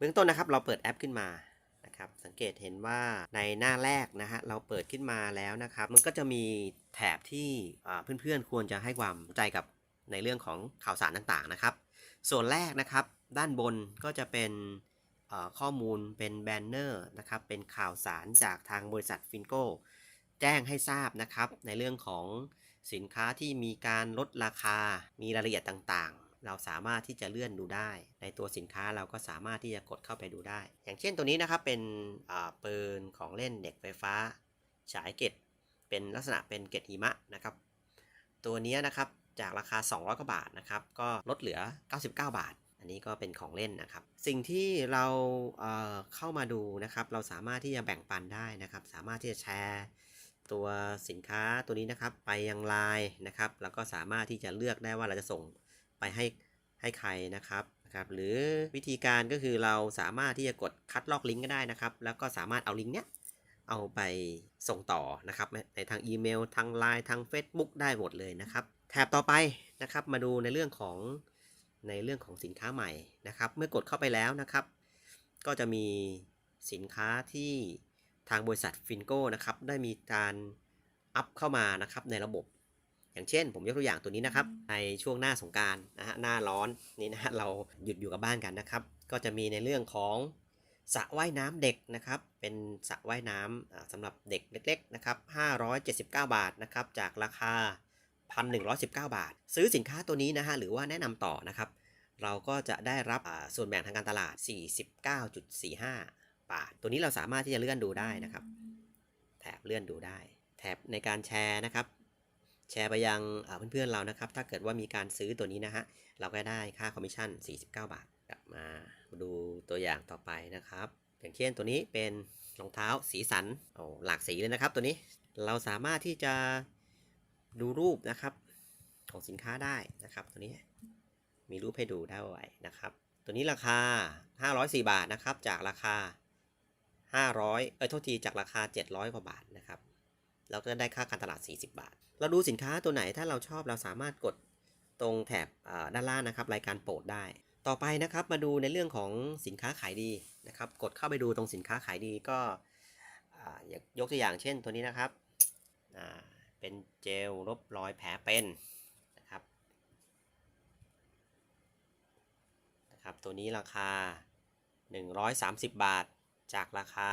เบื้องต้นนะครับเราเปิดแอปขึ้นมานะครับสังเกตเห็นว่าในหน้าแรกนะฮะเราเปิดขึ้นมาแล้วนะครับ มันก็จะมีแถบที่เพื่อนๆควรจะให้ความใจกับในเรื่องของข่าวสารต่างๆนะครับ ส่วนแรกนะครับด้านบนก็จะเป็นข้อมูลเป็นแบนเนอร์นะครับเป็นข่าวสารจากทางบริษัทฟินโกแจ้งให้ทราบนะครับในเรื่องของสินค้าที่มีการลดราคา มีรายละเอียดต่างๆ เราสามารถที่จะเลื่อนดูได้ ในตัวสินค้าเราก็สามารถที่จะกดเข้าไปดูได้ อย่างเช่นตัวนี้นะครับเป็นปืนของเล่นเด็กไฟฟ้า ฉายเกตเป็นลักษณะเป็นเกตหิมะนะครับ ตัวนี้นะครับจากราคา 200กว่าบาทนะครับก็ลดเหลือ 99 บาท อันนี้ก็เป็นของเล่นนะครับ สิ่งที่เราเเข้ามาดูนะครับ เราสามารถที่จะแบ่งปันได้นะครับ สามารถที่จะแชร์ตัวสินค้าตัวนี้นะครับไปยังไลน์นะครับแล้วก็สามารถที่จะเลือกได้ว่าเราจะส่ง ไปให้ให้ใครนะครับนะครับ หรือวิธีการก็คือเราสามารถที่จะกดคัดลอกลิงก์ก็ได้นะครับ แล้วก็สามารถเอาลิงก์เนี้ยเอาไปส่งต่อนะครับ ในทางอีเมล ทาง Line ทาง Facebook ได้หมดเลยนะครับ แถบต่อไปนะครับมาดูในเรื่องของในเรื่องของสินค้าใหม่นะครับ เมื่อกดเข้าไปแล้วนะครับ ก็จะมีสินค้าที่ทางบริษัทฟินโก้นะครับได้มีการอัพเข้ามานะครับในระบบ อย่างเช่น ผมยกตัวอย่างตัวนี้นะครับ ในช่วงหน้าสงกรารนะฮะหน้าร้อนนี่นะฮะเราหยุดอยู่กับบ้านกันนะครับ ก็จะมีในเรื่องของสระว่ายน้ำเด็กนะครับ เป็นสระว่ายน้ำอ่าสำหรับเด็กเล็กๆนะครับ579 บาทนะครับ จากราคา 1,119 บาท ซื้อสินค้าตัวนี้นะฮะหรือว่าแนะนำต่อนะครับ เราก็จะได้รับอ่าส่วนแบ่งทางการตลาด 49.45 บาท ตัวนี้เราสามารถที่จะเลื่อนดูได้นะครับ แถบเลื่อนดูได้ แถบในการแชร์นะครับ แชร์ไปยังเพื่อนๆเรานะครับ ถ้าเกิดว่ามีการซื้อตัวนี้นะฮะ เราก็ได้ค่าคอมมิชชั่น 49 บาทกลับมาดูตัวอย่างต่อไปนะครับ อย่างเช่นตัวนี้เป็นรองเท้าสีสันโอ้หลากสีเลยนะครับตัวนี้ เราสามารถที่จะดูรูปนะครับของสินค้าได้นะครับ ตัวนี้มีรูปให้ดูได้ไว้นะครับ ตัวนี้ราคา 504 บาทนะครับ จากราคา 500 เอ้ยโทษทีจากราคา 700 กว่าบาทนะครับ แล้วก็ได้ค่าการตลาด 40 บาท เราดูสินค้าตัวไหนถ้าเราชอบเราสามารถกดตรงแถบด้านล่างนะครับ รายการโปรดได้ ต่อไปนะครับมาดูในเรื่องของสินค้าขายดีนะครับ กดเข้าไปดูตรงสินค้าขายดีก็ยกตัวอย่างเช่นตัวนี้นะครับเป็นเจลลบรอยแผลเป็นนะครับนะครับ ตัวนี้ราคา 130 บาทจากราคา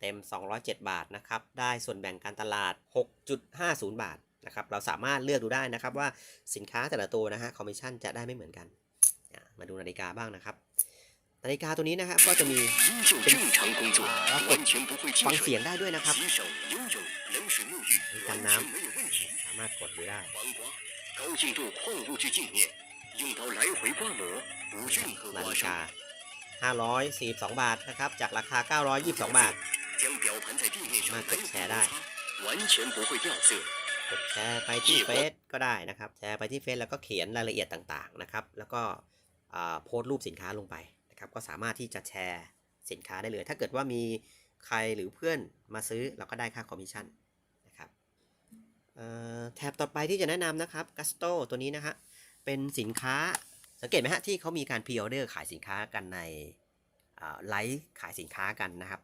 เต็ม 207 บาทนะครับ ได้ส่วนแบ่งการตลาด 6.50 บาทนะครับ เราสามารถเลือกดูได้นะครับว่าสินค้าแต่ละตัวนะฮะคอมมิชชั่นจะได้ไม่เหมือนกัน มาดูนาฬิกาบ้างนะครับ นาฬิกาตัวนี้นะครับก็จะมีเป็นฟังเสียงได้ด้วยนะครับกันน้ำสามารถกดดูได้นาฬิกา542 บาทนะครับ จากราคา 922 บาท มารถกดแชร์ได้กดแชร์ไปที่เฟซก็ได้นะครับ แชร์ไปที่เฟซแล้วก็เขียนรายละเอียดต่างๆนะครับ แล้วก็โพสต์รูปสินค้าลงไปนะครับ ก็สามารถที่จะแชร์สินค้าได้เลย ถ้าเกิดว่ามีใครหรือเพื่อนมาซื้อเราก็ได้ค่าคอมมิชชั่นนะครับแถบต่อไปที่จะแนะนำนะครับกัสโตตัวนี้นะฮะเป็นสินค้าสังเกตไหมฮะที่เขามีการพรีออเดอร์ขายสินค้ากันในไลฟ์ขายสินค้ากันนะครับ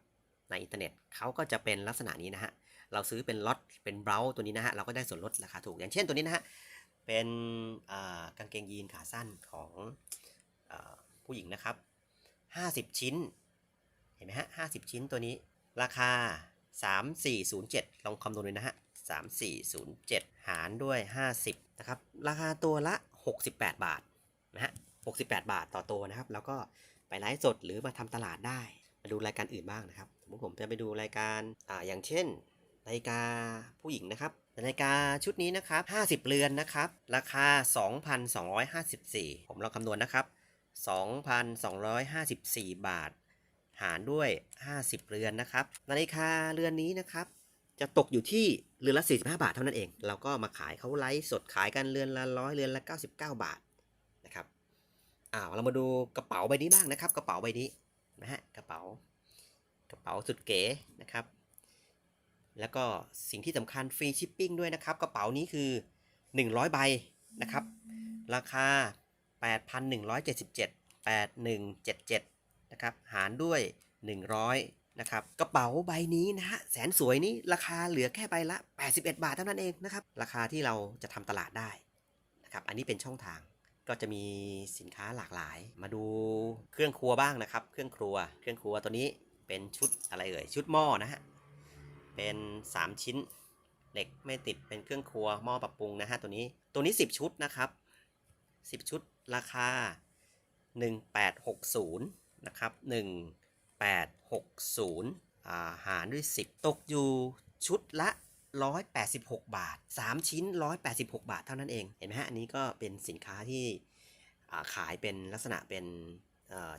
ในอินเทอร์เน็ตเขาก็จะเป็นลักษณะนี้นะฮะ เราซื้อเป็นล็อตเป็นเบราตัวนี้นะฮะ เราก็ได้ส่วนลดราคาถูก อย่างเช่นตัวนี้นะฮะ เป็นกางเกงยีนขาสั้นของอผู้หญิงนะครับ 50 ชิ้น เห็นไหมฮะ 50 ชิ้นตัวนี้ ราคา 3407 ลองคำนวณเลยนะฮะ 3407 หารด้วย 50 นะครับ ราคาตัวละ 68 บาทนะฮะ 68 บาทต่อตัวนะครับ แล้วก็ไปไลฟ์สดหรือมาทำตลาดได้ ดูรายการอื่นบ้างนะครับ สมมติผมจะไปดูรายการอ่าอย่างเช่นนาฬิกาผู้หญิงนะครับนาฬิกาชุดนี้นะครับ 50 เรือนนะครับ ราคา 2,254 ผมลองคำนวณนะครับ 2,254 บาท หารด้วย 50 เรือนนะครับ นาฬิกาเรือนนี้นะครับ จะตกอยู่ที่เรือนละ 45 บาทเท่านั้นเอง เราก็มาขายเขาไลฟ์สดขายกันเรือนละร้อยเรือนละ 99 บาทนะครับอ้าเรามาดูกระเป๋าใบนี้บ้างนะครับ กระเป๋าใบนี้ นะฮะกระเป๋ากระเป๋าสุดเก๋นะครับ แล้วก็สิ่งที่สำคัญฟรีชิปปิ้งด้วยนะครับ กระเป๋านี้คือ 100 ใบนะครับ ราคา 8,177 8177นะครับหารด้วย 100นะครับกระเป๋าใบนี้นะฮะแสนสวยนี้ราคาเหลือแค่ใบละ 81 บาทเท่านั้นเองนะครับ ราคาที่เราจะทำตลาดได้นะครับ อันนี้เป็นช่องทาง ก็จะมีสินค้าหลากหลาย มาดูเครื่องครัวบ้างนะครับ เครื่องครัว เครื่องครัวตัวนี้เป็นชุดอะไรเอ่ย ชุดหม้อนะฮะ เป็น 3 ชิ้น เหล็กไม่ติด เป็นเครื่องครัวหม้อปรับปรุงนะฮะตัวนี้ ตัวนี้ 10 ชุดนะครับ 10 ชุดราคา 1860 นะครับ 1860อ่าหารด้วย 10 ตกอยู่ชุดละ 186 บาท 3 ชิ้น 186 บาทเท่านั้นเอง เห็นไหมฮะ อันนี้ก็เป็นสินค้าที่ขายเป็นลักษณะเป็น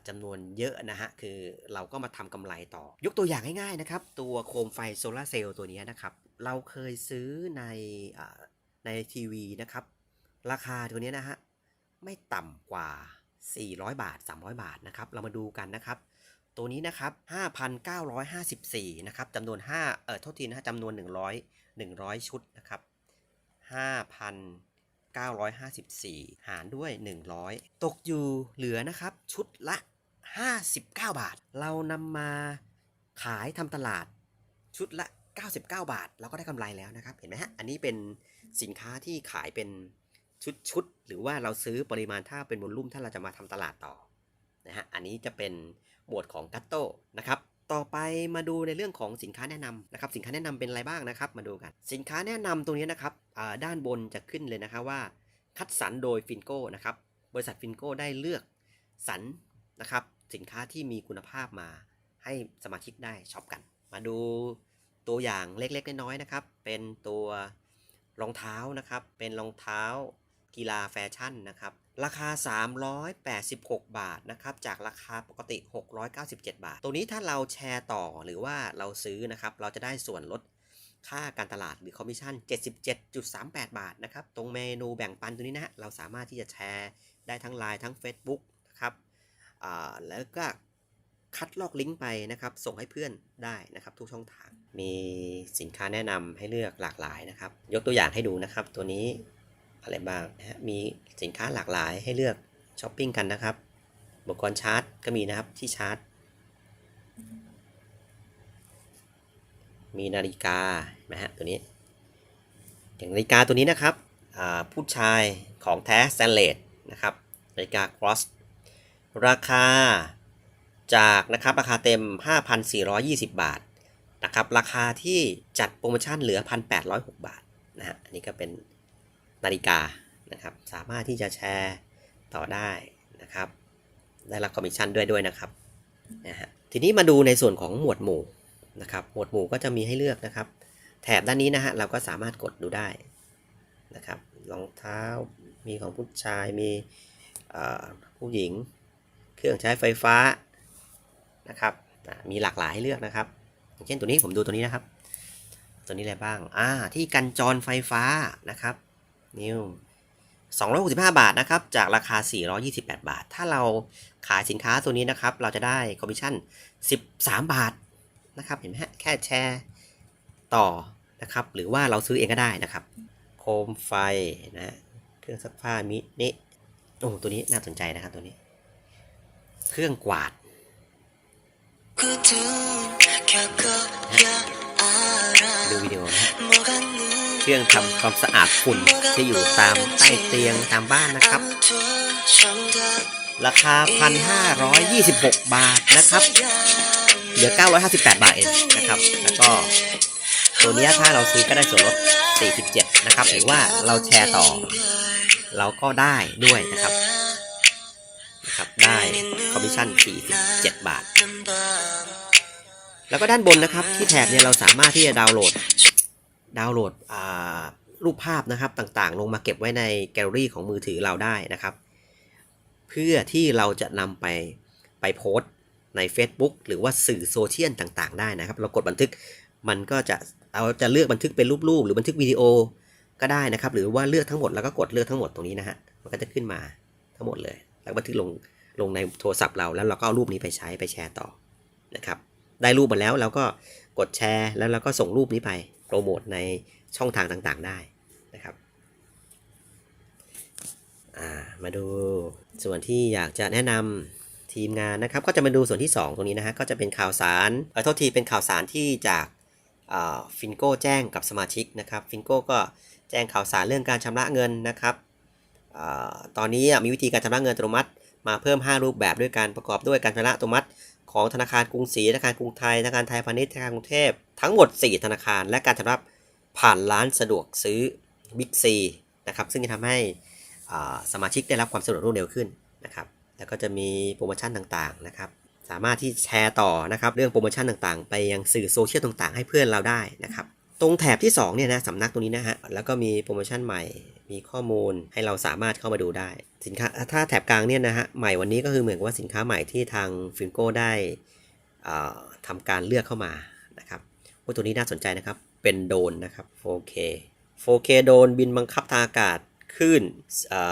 จำนวนเยอะนะฮะ คือเราก็มาทำกำไรต่อ ยกตัวอย่างง่ายๆนะครับ ตัวโคมไฟโซลาเซลล์ตัวนี้นะครับ เราเคยซื้อในอในทีวีนะครับ ราคาตัวนี้นะฮะ ไม่ต่ำกว่า 400 บาท 300 บาทนะครับ เรามาดูกันนะครับ ตัวนี้นะครับ 5,954 นะครับจำนวน 5 เอ่อโทษทีนะฮะจำนวน 100 100 ชุดนะครับ 5,954 หารด้วย 100 ตกอยู่เหลือนะครับ ชุดละ 59 บาท เรานำมาขายทำตลาดชุดละ 99 บาท เราก็ได้กำไรแล้วนะครับ เห็นไหมฮะ อันนี้เป็นสินค้าที่ขายเป็นชุดชุดหรือว่าเราซื้อปริมาณถ้าเป็นวอลลุ่มถ้าเราจะมาทำตลาดต่อนะฮะ อันนี้จะเป็น หมวดของกัตโต้นะครับต่อไปมาดูในเรื่องของสินค้าแนะนำนะครับสินค้าแนะนำเป็นอะไรบ้างนะครับ มาดูกัน สินค้าแนะนำตรงนี้นะครับอ่าด้านบนจะขึ้นเลยนะครับว่า คัดสรรโดยฟินโก้นะครับบริษัทฟินโก้ได้เลือกสรรนะครับสินค้าที่มีคุณภาพมาให้สมาชิกได้ช็อปกัน มาดูตัวอย่างเล็กๆน้อยๆนะครับ เป็นตัวรองเท้านะครับ เป็นรองเท้ากีฬาแฟชั่นนะครับ ราคา 386 บาทนะครับ จากราคาปกติ 697 บาท ตัวนี้ถ้าเราแชร์ต่อหรือว่าเราซื้อนะครับ เราจะได้ส่วนลดค่าการตลาดหรือคอมมิชชั่น 77.38 บาทนะครับ ตรงเมนูแบ่งปันตัวนี้นะเราสามารถที่จะแชร์ได้ทั้ง Line ทั้ง Facebook นะครับแล้วก็คัดลอกลิงก์ไปนะครับ ส่งให้เพื่อนได้นะครับ ทุกช่องทาง มีสินค้าแนะนำให้เลือกหลากหลายนะครับ ยกตัวอย่างให้ดูนะครับ ตัวนี้ อะไรบ้างนะฮะมีสินค้าหลากหลายให้เลือกช้อปปิ้งกันนะครับอุปกรณ์ชาร์จก็มีนะครับที่ชาร์จ มีนาฬิกานไหมฮะตัวนี้ อย่างนาฬิกาตัวนี้นะครับผู้ชายของแท้สแตนเลสนะครับนาฬิกา cross ราคาจากนะครับราคาเต็ม 5,420 บาทนะครับราคาที่จัดโปรโมชั่นเหลือ 1,806 บาทนะฮะอันนี้ก็เป็น นาฬิกานะครับ สามารถที่จะแชร์ต่อได้นะครับ ได้รับคอมมิชชั่นด้วยด้วยนะครับนะฮะทีนี้มาดูในส่วนของหมวดหมู่นะครับ หมวดหมู่ก็จะมีให้เลือกนะครับ แถบด้านนี้นะฮะเราก็สามารถกดดูได้นะครับรองเท้ามีของผู้ชายมีผู้หญิง เครื่องใช้ไฟฟ้านะครับมีหลากหลายให้เลือกนะครับอย่างเช่นตัวนี้ผมดูตัวนี้นะครับ ตัวนี้อะไรบ้างอ่าที่กันจรไฟฟ้านะครับ นิว265 บาทนะครับ จากราคา 428 บาท ถ้าเราขายสินค้าตัวนี้นะครับ เราจะได้คอมมิชชั่น 13 บาทนะครับ เห็นไหมฮะ แค่แชร์ต่อนะครับ หรือว่าเราซื้อเองก็ได้นะครับ โคมไฟนะฮะเครื่องซักผ้ามินิโอ้ตัวนี้น่าสนใจนะครับตัวนี้ เครื่องกวาดดูวิดีโอนะฮะ เครื่องทำความสะอาดฝุ่นที่อยู่ตามใต้เตียงตามบ้านนะครับ ราคา 1,526 บาทนะครับ เหลือ 958 บาทเองนะครับ แล้วก็ตัวนี้ถ้าเราซื้อก็ได้ส่วนลด 47 นะครับ หรือว่าเราแชร์ต่อ เราก็ได้ด้วยนะครับนะครับได้คอมมิชชั่น 47 บาท แล้วก็ด้านบนนะครับที่แถบเนี่ยเราสามารถที่จะดาวน์โหลด ดาวน์โหลดรูปภาพนะครับต่างๆ ลงมาเก็บไว้ในแกลเลอรี่ของมือถือเราได้นะครับ เพื่อที่เราจะนำไปไปโพสต์ใน Facebook หรือว่าสื่อโซเชียลต่างๆ ได้นะครับ เรากดบันทึกมันก็จะเราจะเลือกบันทึกเป็นรูปๆหรือบันทึกวิดีโอก็ได้นะครับ หรือว่าเลือกทั้งหมดแล้วก็กดเลือกทั้งหมดตรงนี้นะฮะมันก็จะขึ้นมาทั้งหมดเลย แล้วบันทึกลงลงในโทรศัพท์เราแล้วเราก็เอารูปนี้ไปใช้ไปแชร์ต่อนะครับ ได้รูปมาแล้วเราก็กดแชร์แล้วเราก็ส่งรูปนี้ไป โปรโมทในช่องทางต่างๆได้นะครับามาดูส่วนที่อยากจะแนะนำทีมงานนะครับ ก็จะมาดูส่วนที่ 2 ตรงนี้นะฮะก็จะเป็นข่าวสารเออโทษทีเป็นข่าวสารที่จากฟินโก้แจ้งกับสมาชิกนะครับฟินโก้ก็แจ้งข่าวสารเรื่องการชำระเงินนะครับอตอนนี้มีวิธีการชำระเงินอัตโนมัติ มาเพิ่ม 5 รูปแบบด้วยการประกอบด้วยการชำระอัตโนมัติ ของธนาคารกรุงศรีธนาคารกรุงไทยธนาคารไทยพาณิชย์ธนาคารกรุงเทพทั้งหมด 4 ธนาคาร และการชำระผ่านร้านสะดวกซื้อบิ๊กซีนะครับซึ่งจะทำให้สมาชิกได้รับความสะดวกรวดเร็วขึ้นนะครับแล้วก็จะมีโปรโมชั่นต่างๆนะครับสามารถที่แชร์ต่อนะครับเรื่องโปรโมชั่นต่างๆ ไปยังสื่อโซเชียลต่างๆ ให้เพื่อนเราได้นะครับ ตรงแถบที่2เนี่ยนะสำนักตรงนี้นะฮะ แล้วก็มีโปรโมชั่นใหม่ มีข้อมูลให้เราสามารถเข้ามาดูได้ สินค้าถ้าแถบกลางเนี่ยนะฮะ ใหม่วันนี้ก็คือเหมือนกับว่าสินค้าใหม่ที่ทางฟินโก้ได้เอ่อทำการเลือกเข้ามานะครับโอ้ตัวนี้น่าสนใจนะครับ เป็นโดนนะครับ 4K 4K โดนบินบังคับทางอากาศคลื่นเอ่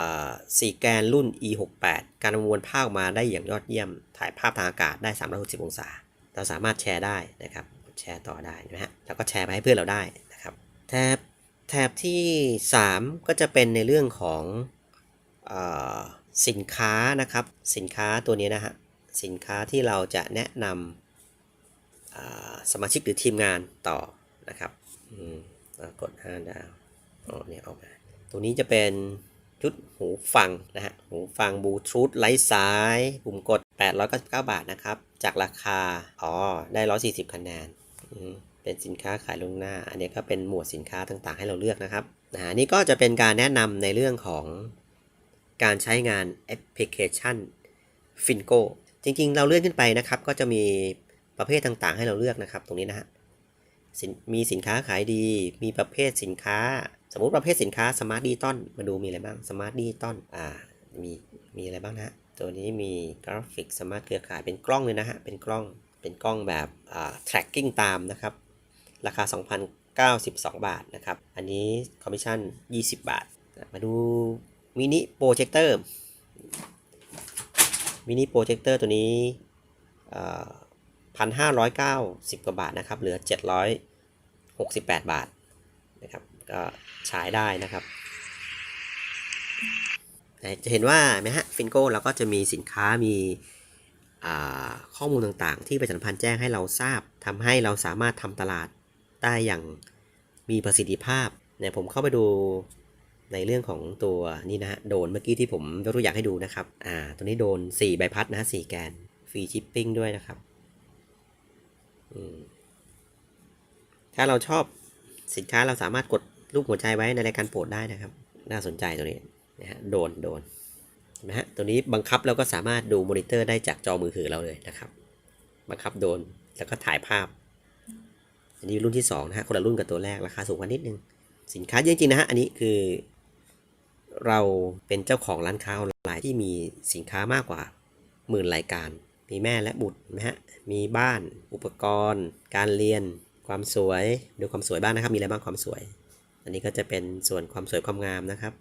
แกนรุ่น E68 การประมวลภาพมาได้อย่างยอดเยี่ยม ถ่ายภาพทางอากาศได้ 360 องศา เราสามารถแชร์ได้นะครับ แชร์ต่อได้นะฮะแล้วก็แชร์ไปให้เพื่อนเราได้นะครับแถบแถบที่ 3 ก็จะเป็นในเรื่องของออสินค้านะครับ สินค้าตัวนี้นะฮะสินค้าที่เราจะแนะนำสมาชิกหรือทีมงานต่อนะครับอืมแล้วกด5ดาวอ๋อเนี่ยออกมาตัวนี้จะเป็นชุดหูฟังนะฮะหูฟังบลูทูธไร้สาย ปุ่มกด 899 บาทนะครับ จากราคา อ๋อ ได้ 140 คะแนน เป็นสินค้าขายลวงหน้า อันนี้ก็เป็นหมวดสินค้าต่างๆ ให้เราเลือกนะครับนะฮะนี่ก็จะเป็นการแนะนำในเรื่องของการใช้งานแอปพลิเคชัน Fingo จริงๆ เราเลื่อนขึ้นไปนะครับ ก็จะมีประเภทต่างๆ ให้เราเลือกนะครับ ตรงนี้นะฮะมีสินค้าขายดี มีประเภทสินค้า สมมุติประเภทสินค้าสมาร์ทดิจิตอลมาดูมีอะไรบ้างสมาร์ทดิจิตอลอ่ามีมีอะไรบ้างนะฮะตัวนี้มีกราฟิกสมาร์ทเครือข่ายเป็นกล้องเลยนะฮะเป็นกล้อง เป็นกล้องแบบ tracking ตามนะครับ ราคา 2,092 บาทนะครับ อันนี้คอมมิชชั่น 20 บาท มาดูมินิโปรเจคเตอร์มินิโปรเจคเตอร์ตัวนี้พันห้าร้อยเก้าสิบกว่าบาทนะครับ เหลือ768บแปดบาทนะครับ ก็ใช้ได้นะครับจะเห็นว่าไหมฮะ ฟินโก้เราก็จะมีสินค้ามี ข้อมูลต่างๆ ที่ประชาสัมพันธ์แจ้งให้เราทราบทำให้เราสามารถทำตลาดได้อย่างมีประสิทธิภาพเนี่ยผมเข้าไปดูในเรื่องของตัวนี่นะฮะโดนเมื่อกี้ที่ผมยกตัวอย่างให้ดูนะครับอ่าตัวนี้โดน 4 ใบพัดนะฮะ4แกนฟรีชิปปิ้งด้วยนะครับถ้าเราชอบสินค้าเราสามารถกดรูปหัวใจไว้ในรายการโปรดได้นะครับ น่าสนใจตัวนี้นะฮะโดนโดน นไหมฮะ ตัวนี้บังคับแล้วก็สามารถดูมอนิเตอร์ได้จากจอมือถือเราเลยนะครับ บังคับโดนแล้วก็ถ่ายภาพ อันนี้รุ่นที่2นะฮะ คนละรุ่นกับตัวแรกราคาสูงกว่านิดนึง สินค้าเยอะจริงๆนะฮะ อันนี้คือ เราเป็นเจ้าของร้านค้าออนไลน์ที่มีสินค้ามากกว่าหมื่นรายการ มีแม่และบุตรนไหมฮะ มีบ้าน อุปกรณ์ การเรียน ความสวย ดูความสวยบ้างนะครับ มีอะไรบ้างความสวย อันนี้ก็จะเป็นส่วนความสวยความงามนะครับ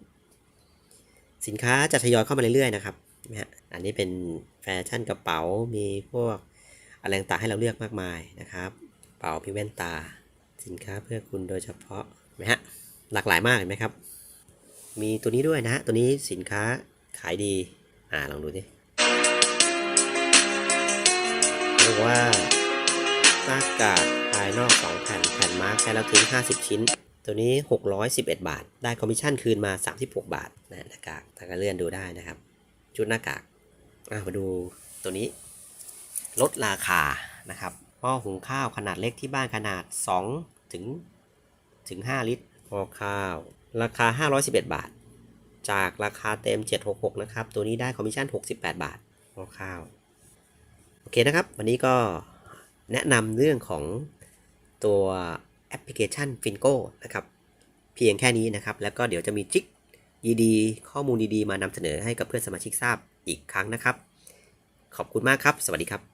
สินค้าจะทยอยเข้ามาเรื่อยๆนะครับนะฮะอันนี้เป็นแฟชั่นกระเป๋ามีพวกอะไรต่างให้เราเลือกมากมายนะครับกระเป๋าพี่แว่นตา สินค้าเพื่อคุณโดยเฉพาะนไหมฮะหลากหลายมากเห็นไหมครับ มีตัวนี้ด้วยนะฮะตัวนี้สินค้าขายดีอ่าลองดูดิเรียกว่าหน้ากากภายนอก2แผ่นแผ่นมาร์กใช้แล้วทิ้ง50 ชิ้น ตัวนี้ 611 บาท ได้คอมมิชชั่นคืนมา 36 บาทนะหน้ากากถ้าก็เลื่อนดูได้นะครับ ชุดหน้ากากมาดูตัวนี้ ลดราคานะครับหม้อหุงข้าวขนาดเล็กที่บ้านขนาด 2 ถึงถึง 5 ลิตรหม้อข้าว ราคา 511 บาท จากราคาเต็ม 766 นะครับ ตัวนี้ได้คอมมิชชั่น 68 บาทหม้อข้าว โอเคนะครับ วันนี้ก็แนะนำเรื่องของตัว ปพลิเคชัน Fingo นะครับเพียงแค่นี้นะครับ แล้วก็เดี๋ยวจะมีทริกดีๆ ข้อมูลดีๆ มานำเสนอให้กับเพื่อนสมาชิกทราบอีกครั้งนะครับ ขอบคุณมากครับ สวัสดีครับ